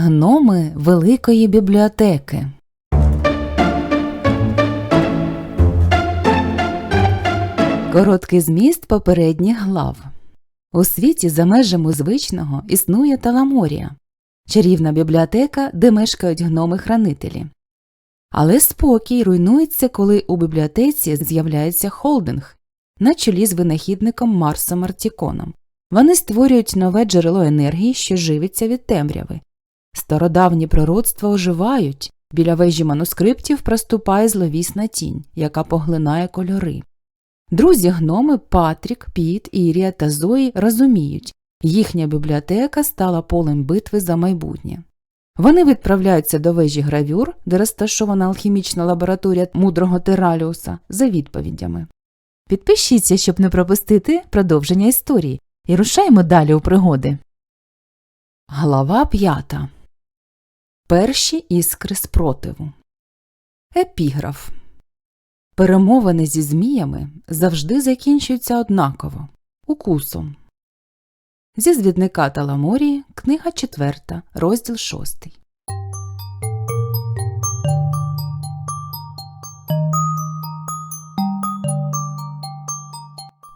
Гноми Великої бібліотеки. Короткий зміст попередніх глав. У світі за межами звичного існує Таламорія, чарівна бібліотека, де мешкають гноми-хранителі. Але спокій руйнується, коли у бібліотеці з'являється холдинг на чолі з винахідником Марсом Артіконом. Вони створюють нове джерело енергії, що живиться від темряви. Стародавні пророцтва оживають, біля вежі манускриптів проступає зловісна тінь, яка поглинає кольори. Друзі гноми Патрік, Піт, Ірія та Зої розуміють, їхня бібліотека стала полем битви за майбутнє. Вони відправляються до вежі гравюр, де розташована алхімічна лабораторія мудрого Тераліуса, за відповідями. Підпишіться, щоб не пропустити продовження історії, і рушаємо далі у пригоди. Глава п'ята Перші іскри спротиву. Епіграф Перемовини зі зміями завжди закінчуються однаково укусом. Зі звідника Таламорії, книга 4, розділ 6.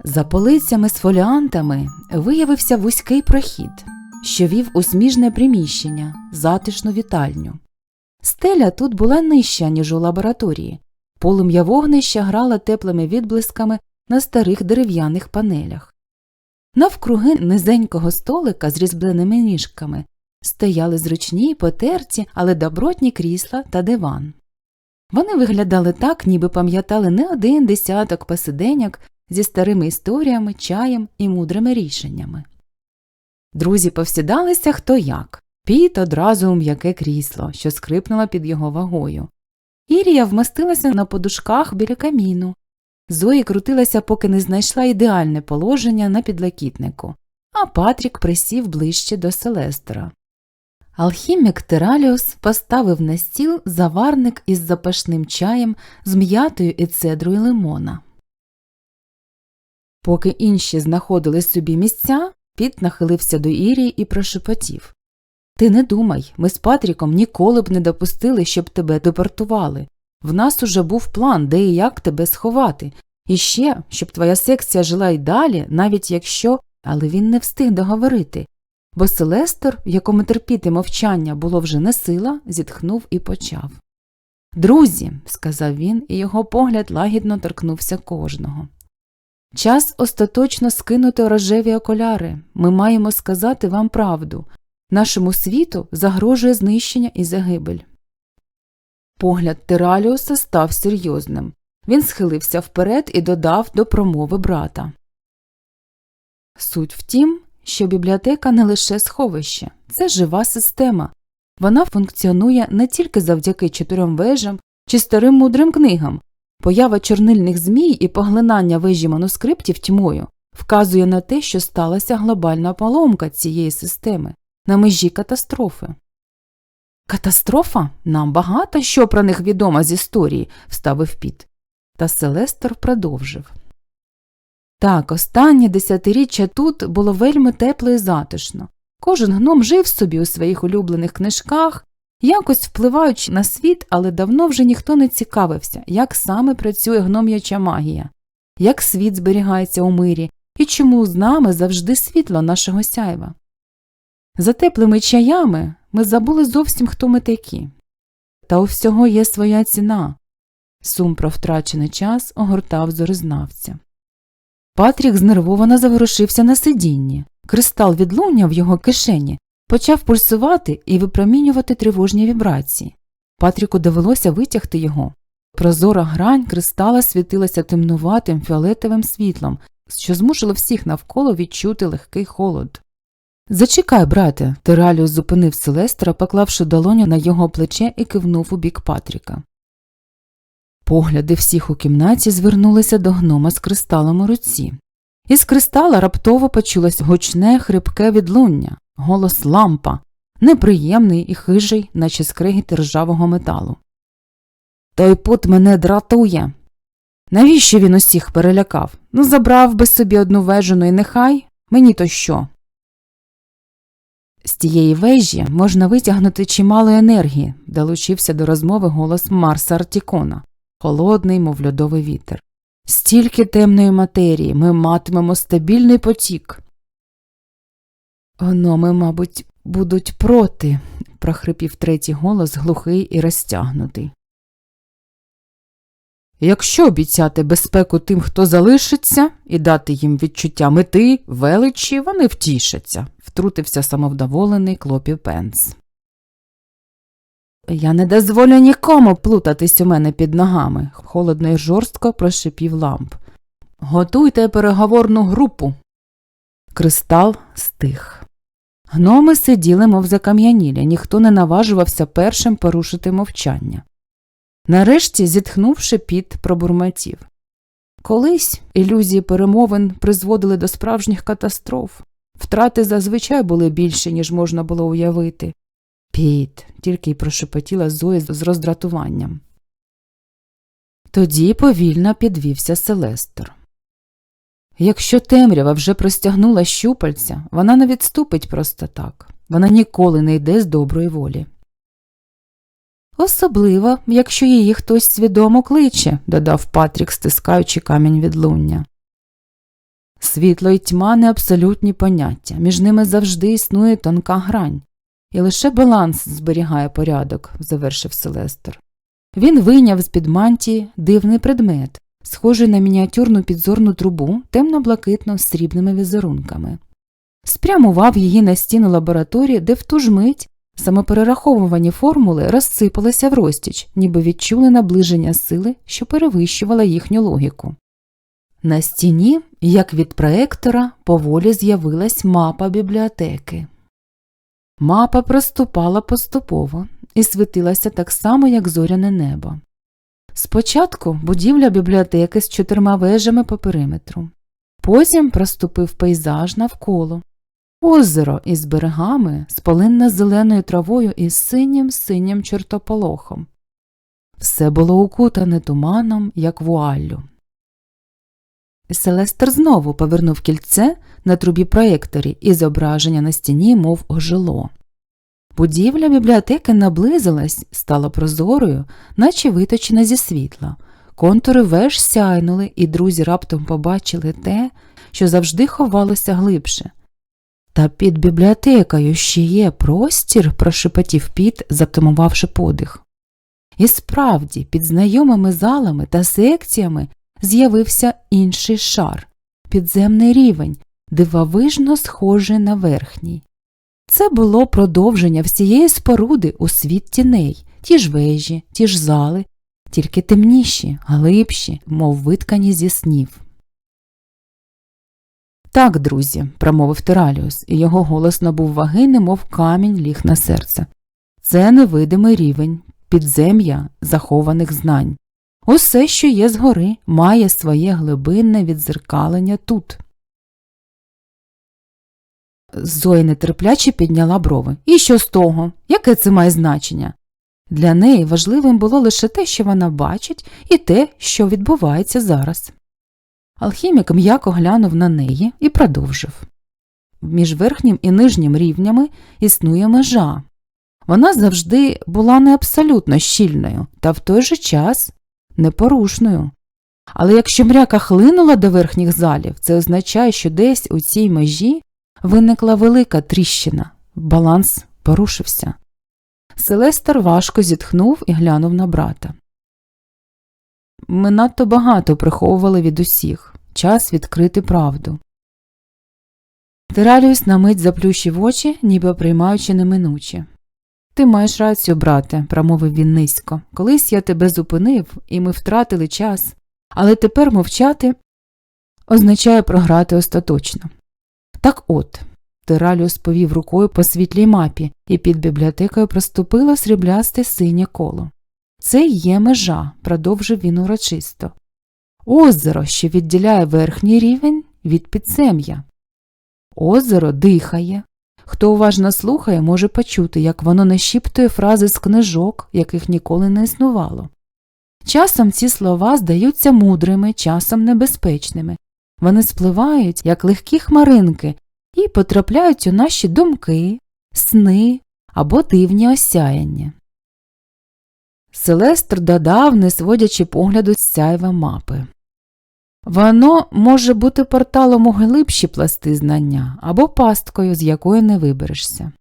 За полицями з фоліантами виявився вузький прохід, що вів у сміжне приміщення, затишну вітальню. Стеля тут була нижча, ніж у лабораторії. Полум'я вогнища грала теплими відблисками на старих дерев'яних панелях. Навкруги низенького столика з різьбленими ніжками стояли зручні потерці, але добротні крісла та диван. Вони виглядали так, ніби пам'ятали не один десяток посиденьок зі старими історіями, чаєм і мудрими рішеннями. Друзі повсідалися хто як. Піт одразу у м'яке крісло, що скрипнуло під його вагою. Ірія вмостилася на подушках біля каміну. Зої крутилася, поки не знайшла ідеальне положення на підлакітнику, а Патрік присів ближче до Селестера. Алхімік Тераліус поставив на стіл заварник із запашним чаєм з м'ятою і цедрою лимона. Поки інші знаходили собі місця, Піт нахилився до Ірії і прошепотів Ти не думай, ми з Патріком ніколи б не допустили, щоб тебе депортували. В нас уже був план, де і як тебе сховати, і ще, щоб твоя секція жила й далі, навіть якщо. Але він не встиг договорити, бо Селестер, якому терпіти мовчання було вже не сила, зітхнув і почав. Друзі, сказав він, і його погляд лагідно торкнувся кожного. Час остаточно скинути рожеві окуляри. Ми маємо сказати вам правду. Нашому світу загрожує знищення і загибель. Погляд Тераліуса став серйозним. Він схилився вперед і додав до промови брата. Суть в тім, що бібліотека не лише сховище, це жива система. Вона функціонує не тільки завдяки чотирьом вежам чи старим мудрим книгам. Поява чорнильних змій і поглинання вежі манускриптів тьмою вказує на те, що сталася глобальна поломка цієї системи на межі катастрофи. Катастрофа? Нам багато що про них відомо з історії, вставив Піт. Та Селестер продовжив. Так, останнє десятиріччя тут було вельми тепло і затишно. Кожен гном жив собі у своїх улюблених книжках, якось впливаючи на світ, але давно вже ніхто не цікавився, як саме працює гном'яча магія, як світ зберігається у мирі і чому з нами завжди світло нашого сяйва. За теплими чаями ми забули зовсім, хто ми такі. Та у всього є своя ціна. Сум про втрачений час огортав зорознавця. Патрік знервовано заворушився на сидінні. Кристал відлуння в його кишені почав пульсувати і випромінювати тривожні вібрації. Патріку довелося витягти його. Прозора грань кристала світилася темнуватим фіолетовим світлом, що змусило всіх навколо відчути легкий холод. Зачекай, брате. Тераліус зупинив Селестера, поклавши долоню на його плече і кивнув у бік Патріка. Погляди всіх у кімнаті звернулися до гнома з кристалом у руці. Із кристала раптово почулось гучне, хрипке відлуння, голос лампа, неприємний і хижий, наче скригіт ржавого металу. Той пут мене дратує. Навіщо він усіх перелякав? Ну, забрав би собі одну вежу, ну і нехай мені то що? З тієї вежі можна витягнути чимало енергії, долучився до розмови голос Марса Артікона, холодний, мов льодовий вітер. Стільки темної матерії ми матимемо стабільний потік. Гноми, мабуть, будуть проти, прохрипів третій голос, глухий і розтягнутий. Якщо обіцяти безпеку тим, хто залишиться, і дати їм відчуття мети, величі, вони втішаться, втрутився самовдоволений клопів Пенс. Я не дозволю нікому плутатись у мене під ногами, холодно і жорстко прошипів ламп. Готуйте переговорну групу. Кристал стих. Гноми сиділи, мов закам'янілі, ніхто не наважувався першим порушити мовчання. Нарешті, зітхнувши під пробурмотів. Колись ілюзії перемовин призводили до справжніх катастроф. Втрати зазвичай були більші, ніж можна було уявити. Піт, тільки й прошепотіла Зоя з роздратуванням. Тоді повільно підвівся Селестер. Якщо темрява вже простягнула щупальця, вона не відступить просто так, вона ніколи не йде з доброї волі. Особливо, якщо її хтось свідомо кличе, додав Патрік, стискаючи камінь відлуння. Світло і тьма не абсолютні поняття, між ними завжди існує тонка грань, і лише баланс зберігає порядок, завершив Селестер. Він вийняв з під мантії дивний предмет, схожий на мініатюрну підзорну трубу, темно-блакитно з срібними візерунками. Спрямував її на стіну лабораторії, де в ту ж мить самоперераховувані формули розсипалися в розтіч, ніби відчули наближення сили, що перевищувала їхню логіку. На стіні, як від проектора, поволі з'явилась мапа бібліотеки. Мапа проступала поступово і світилася так само, як зоряне небо. Спочатку будівля бібліотеки з чотирма вежами по периметру. Потім проступив пейзаж навколо, озеро із берегами, з полинно-зеленою травою і синім синім чортополохом. Все було укутане туманом, як вуаллю. Селестер знову повернув кільце на трубі проєкторі, і зображення на стіні, мов ожило. Будівля бібліотеки наблизилась, стала прозорою, наче виточена зі світла. Контури веж сяйнули, і друзі раптом побачили те, що завжди ховалося глибше. Та під бібліотекою ще є простір, прошепотів піт, затумувавши подих. І справді, під знайомими залами та секціями з'явився інший шар, підземний рівень, дивовижно схожий на верхній. Це було продовження всієї споруди у світ тіней, ті ж вежі, ті ж зали, тільки темніші, глибші, мов виткані зі снів. Так, друзі, промовив Тераліус, і його голос набув ваги, немов камінь ліг на серце. Це невидимий рівень, підзем'я захованих знань. Усе, що є згори, має своє глибинне відзеркалення тут. Зоя нетерпляче підняла брови. І що з того? Яке це має значення? Для неї важливим було лише те, що вона бачить, і те, що відбувається зараз. Алхімік м'яко глянув на неї і продовжив між верхнім і нижнім рівнями існує межа. Вона завжди була не абсолютно щільною та в той же час непорушною. Але якщо мряка хлинула до верхніх залів, це означає, що десь у цій межі виникла велика тріщина, баланс порушився. Селестер важко зітхнув і глянув на брата. Ми надто багато приховували від усіх час відкрити правду. Тераліус на мить заплющив очі, ніби приймаючи неминуче. Ти маєш рацію, брате, промовив він низько. Колись я тебе зупинив, і ми втратили час, але тепер мовчати означає програти остаточно. Так от, Тераліус повів рукою по світлій мапі, і під бібліотекою проступило сріблясте синє коло. Це є межа, продовжив він урочисто. Озеро, що відділяє верхній рівень від підзем'я. Озеро дихає. Хто уважно слухає, може почути, як воно нашіптує фрази з книжок, яких ніколи не існувало. Часом ці слова здаються мудрими, часом небезпечними. Вони спливають, як легкі хмаринки, і потрапляють у наші думки, сни або дивні осяяння. Селестр додав, не сводячи погляду з сяйва мапи. Воно може бути порталом у глибші пласти знання або пасткою, з якої не виберешся.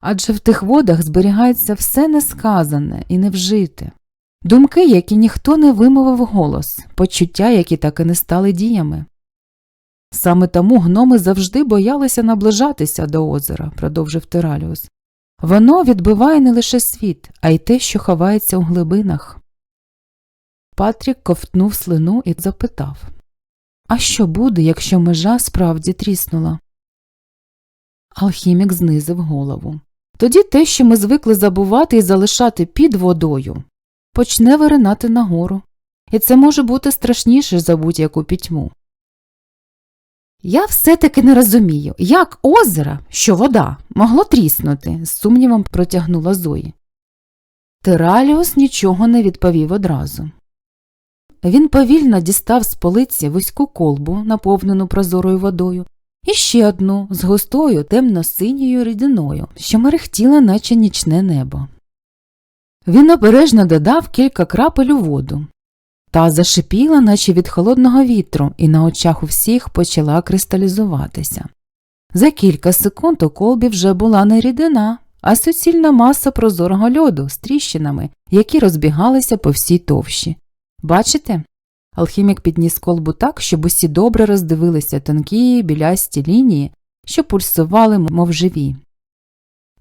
Адже в тих водах зберігається все несказане і невжите, думки, які ніхто не вимовив голос, почуття, які так і не стали діями. Саме тому гноми завжди боялися наближатися до озера, продовжив Тераліус. Воно відбиває не лише світ, а й те, що ховається у глибинах. Патрік ковтнув слину і запитав А що буде, якщо межа справді тріснула? Алхімік знизив голову. Тоді те, що ми звикли забувати і залишати під водою, почне виринати нагору, і це може бути страшніше за будь-яку пітьму. Я все таки не розумію, як озеро, що вода, могло тріснути, з сумнівом протягнула Зої. Тераліус нічого не відповів одразу. Він повільно дістав з полиці вузьку колбу, наповнену прозорою водою, і ще одну з густою темно-синьою рідиною, що мерехтіла, наче нічне небо. Він обережно додав кілька крапель у воду. Та зашипіла, наче від холодного вітру, і на очах у всіх почала кристалізуватися. За кілька секунд у колбі вже була не рідина, а суцільна маса прозорого льоду з тріщинами, які розбігалися по всій товщі. Бачите? Алхімік підніс колбу так, щоб усі добре роздивилися тонкі білясті лінії, що пульсували, мов живі.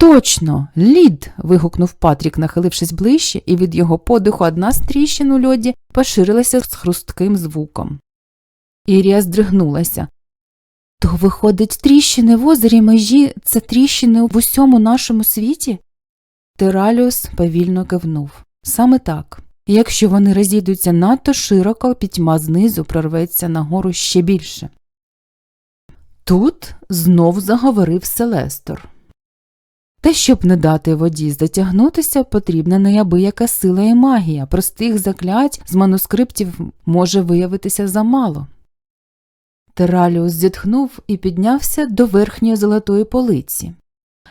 Точно, лід. вигукнув Патрік, нахилившись ближче, і від його подиху одна з тріщин у льоді поширилася з хрустким звуком. Ірія здригнулася. То, виходить, тріщини в озері межі це тріщини в усьому нашому світі? Тераліус повільно кивнув. Саме так. Якщо вони розійдуться надто широко, пітьма знизу прорветься нагору ще більше. Тут знов заговорив Селестор. Та щоб не дати воді затягнутися, потрібна неабияка сила і магія, простих заклять з манускриптів може виявитися замало. Тераліус зітхнув і піднявся до верхньої золотої полиці.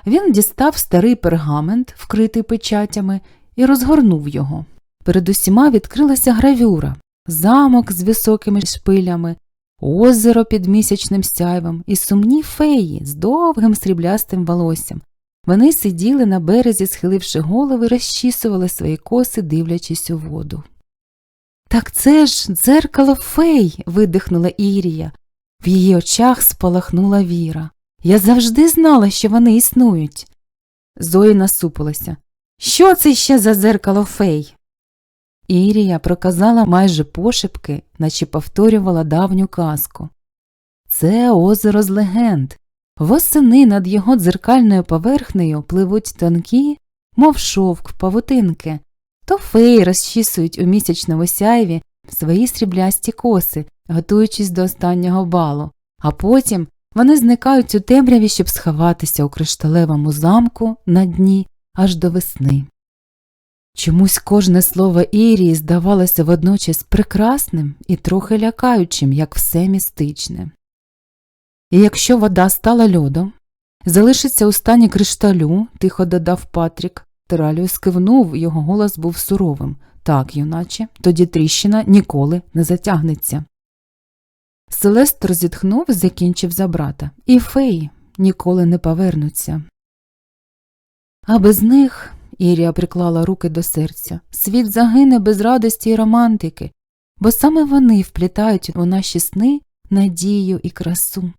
Він дістав старий пергамент, вкритий печатями, і розгорнув його. Перед усіма відкрилася гравюра, замок з високими шпилями, озеро під місячним сяйвом і сумні феї з довгим сріблястим волоссям. Вони сиділи на березі, схиливши голови, розчісували свої коси, дивлячись у воду. Так це ж дзеркало фей. видихнула Ірія. В її очах спалахнула віра. Я завжди знала, що вони існують. Зої насупилася. Що це ще за дзеркало фей? Ірія проказала майже пошепки, наче повторювала давню казку. Це озеро з легенд. Восени над його дзеркальною поверхнею пливуть тонкі, мов шовк, павутинки, то феї розчісують у місячному сяйві свої сріблясті коси, готуючись до останнього балу, а потім вони зникають у темряві, щоб сховатися у кришталевому замку на дні аж до весни. Чомусь кожне слово Ірії здавалося водночас прекрасним і трохи лякаючим, як все містичне. І якщо вода стала льодом, залишиться у стані кришталю, тихо додав Патрік, Тераліус кивнув, його голос був суровим. Так, юначе, тоді тріщина ніколи не затягнеться. Селестр зітхнув і закінчив за брата, і феї ніколи не повернуться. А без них Ірія приклала руки до серця. Світ загине без радості і романтики, бо саме вони вплітають у наші сни надію і красу.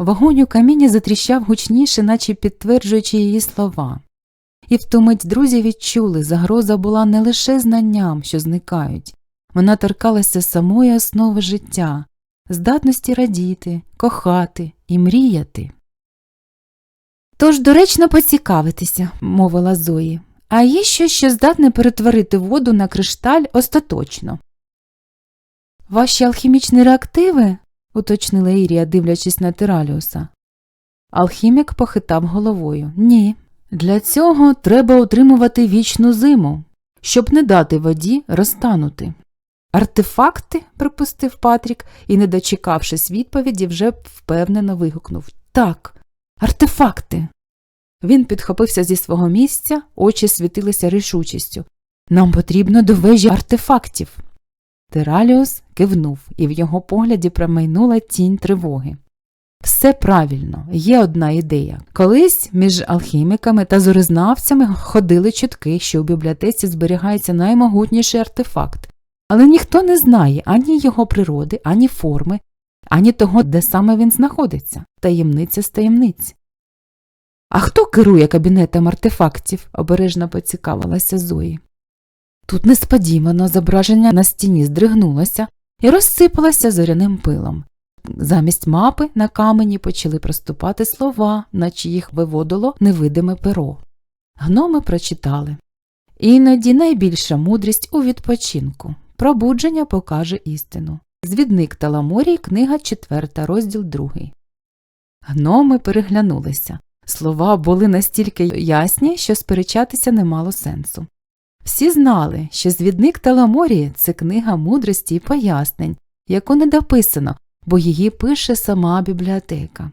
Вогонь у каміні затріщав гучніше, наче підтверджуючи її слова. І в ту мить друзі відчули, загроза була не лише знанням, що зникають, вона торкалася самої основи життя, здатності радіти, кохати і мріяти. Тож доречно поцікавитися, мовила Зої, а є щось, що здатне перетворити воду на кришталь остаточно. Ваші алхімічні реактиви? Уточнила Ірія, дивлячись на Тираліуса. Алхімік похитав головою. Ні. Для цього треба утримувати вічну зиму, щоб не дати воді розтанути. Артефакти? припустив Патрік і, не дочекавшись відповіді, вже впевнено вигукнув Так. Артефакти. Він підхопився зі свого місця, очі світилися рішучістю. Нам потрібно до вежі артефактів. Тираліус кивнув, і в його погляді промайнула тінь тривоги. Все правильно, є одна ідея. Колись між алхіміками та зорезнавцями ходили чутки, що у бібліотеці зберігається наймогутніший артефакт, але ніхто не знає ані його природи, ані форми, ані того, де саме він знаходиться, таємниця з таємниць. А хто керує кабінетом артефактів? обережно поцікавилася Зої. Тут несподівано зображення на стіні здригнулося і розсипалося зоряним пилом. Замість мапи на камені почали проступати слова, наче їх виводило невидиме перо. Гноми прочитали. Іноді найбільша мудрість у відпочинку. Пробудження покаже істину. Звідник Таламорій, книга 4, розділ 2. Гноми переглянулися. Слова були настільки ясні, що сперечатися не мало сенсу. Всі знали, що звідник Таламорії це книга мудрості і пояснень, яку не дописано, бо її пише сама бібліотека.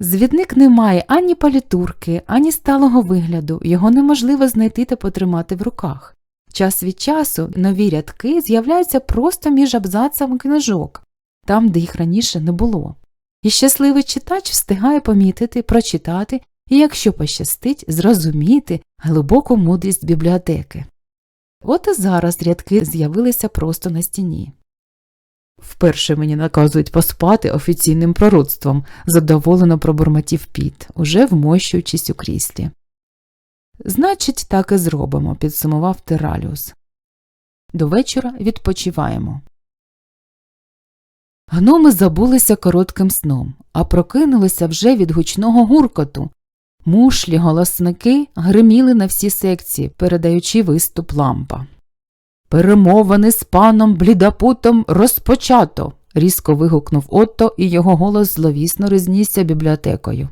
Звідник не має ані палітурки, ані сталого вигляду, його неможливо знайти та потримати в руках. Час від часу нові рядки з'являються просто між абзацами книжок, там, де їх раніше не було. І щасливий читач встигає помітити, прочитати і, якщо пощастить, зрозуміти глибоку мудрість бібліотеки. От і зараз рядки з'явилися просто на стіні. Вперше мені наказують поспати офіційним пророцтвом, задоволено пробурмотів піт, уже вмощуючись у кріслі. Значить, так і зробимо, підсумував Тираліус. До вечора відпочиваємо. Гноми забулися коротким сном, а прокинулися вже від гучного гуркоту. Мушлі голосники гриміли на всі секції, передаючи виступ лампа. Перемовини з паном блідапутом розпочато. різко вигукнув Отто, і його голос зловісно рознісся бібліотекою.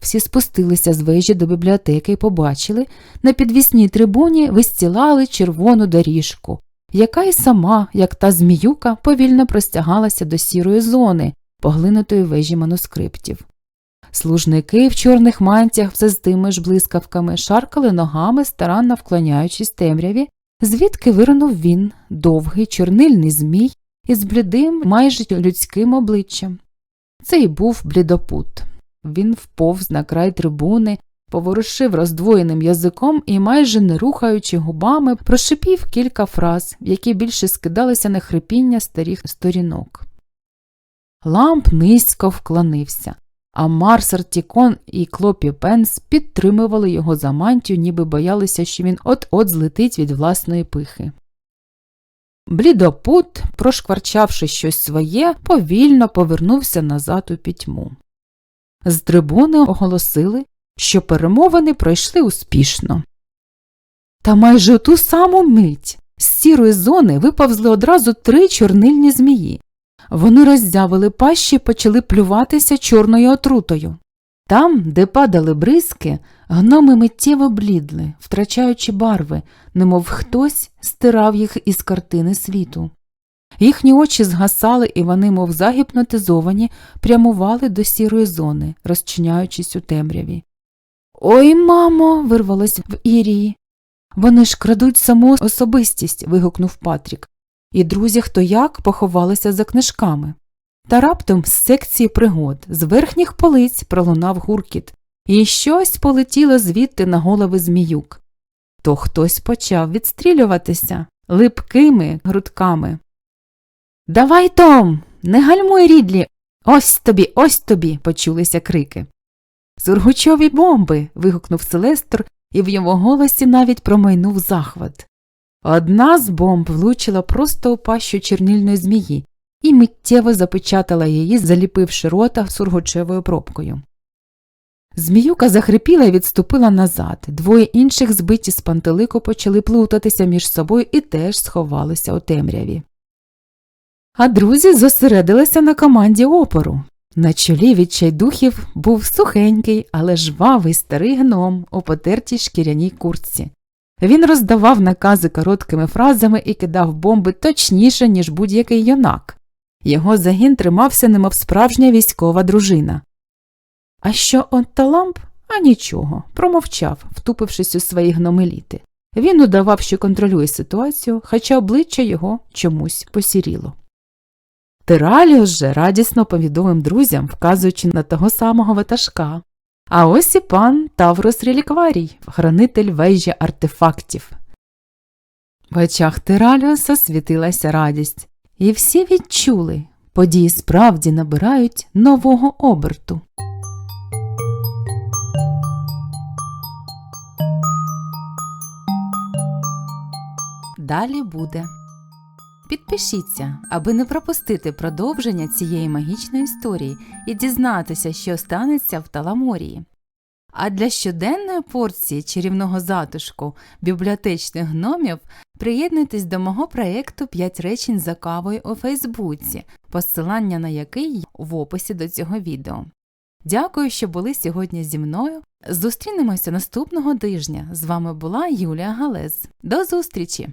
Всі спустилися з вежі до бібліотеки і побачили, на підвісній трибуні вистілали червону доріжку, яка й сама, як та зміюка, повільно простягалася до сірої зони, поглинутої вежі манускриптів. Служники в чорних мантях все з тими ж блискавками шаркали ногами, старанно вклоняючись темряві, звідки виринув він, довгий чорнильний змій із блідим, майже людським обличчям. Це й був блідопут. Він вповз на край трибуни, поворушив роздвоєним язиком і, майже не рухаючи губами, прошипів кілька фраз, які більше скидалися на хрипіння старих сторінок. Ламп низько вклонився, а Марсер Тікон і Клопі Пенс підтримували його за мантію, ніби боялися, що він от-от злетить від власної пихи. Блідопут, прошкварчавши щось своє, повільно повернувся назад у пітьму. З трибуни оголосили, що перемовини пройшли успішно. Та майже у ту саму мить з сірої зони виповзли одразу три чорнильні змії. Вони роззявили пащі і почали плюватися чорною отрутою. Там, де падали бризки, гноми миттєво блідли, втрачаючи барви, немов хтось стирав їх із картини світу. Їхні очі згасали, і вони, мов загіпнотизовані, прямували до сірої зони, розчиняючись у темряві. Ой, мамо. вирвалось в Ірії. Вони ж крадуть саму особистість. вигукнув Патрік, і друзі хто як поховалися за книжками. Та раптом з секції пригод, з верхніх полиць пролунав гуркіт, і щось полетіло звідти на голови зміюк. То хтось почав відстрілюватися липкими грудками. Давай, Том, не гальмуй рідлі. Ось тобі, ось тобі. почулися крики. Сургучові бомби. вигукнув Селестр, і в його голосі навіть промайнув захват. Одна з бомб влучила просто у пащу чернильної змії і миттєво запечатала її, заліпивши рота сургучевою пробкою. Зміюка захрипіла і відступила назад, двоє інших збиті з пантелику почали плутатися між собою і теж сховалися у темряві. А друзі зосередилися на команді опору. На чолі відчайдухів був сухенький, але жвавий старий гном у потертій шкіряній куртці. Він роздавав накази короткими фразами і кидав бомби точніше, ніж будь-який юнак. Його загін тримався, немов справжня військова дружина. А що Онталамп? А нічого, промовчав, втупившись у свої гномеліти. Він удавав, що контролює ситуацію, хоча обличчя його чомусь посіріло. Тираліус же радісно повідомив друзям, вказуючи на того самого ватажка. А ось і пан Таврос Релікварій, хранитель вежі артефактів. В очах Тираліуса світилася радість, і всі відчули, події справді набирають нового оберту. Далі буде. Підпишіться, аби не пропустити продовження цієї магічної історії і дізнатися, що станеться в Таламорії. А для щоденної порції чарівного затишку бібліотечних гномів приєднуйтесь до мого проєкту «5 речень за кавою у Фейсбуці, посилання на який в описі до цього відео. Дякую, що були сьогодні зі мною. Зустрінемося наступного тижня. З вами була Юлія Галез. До зустрічі!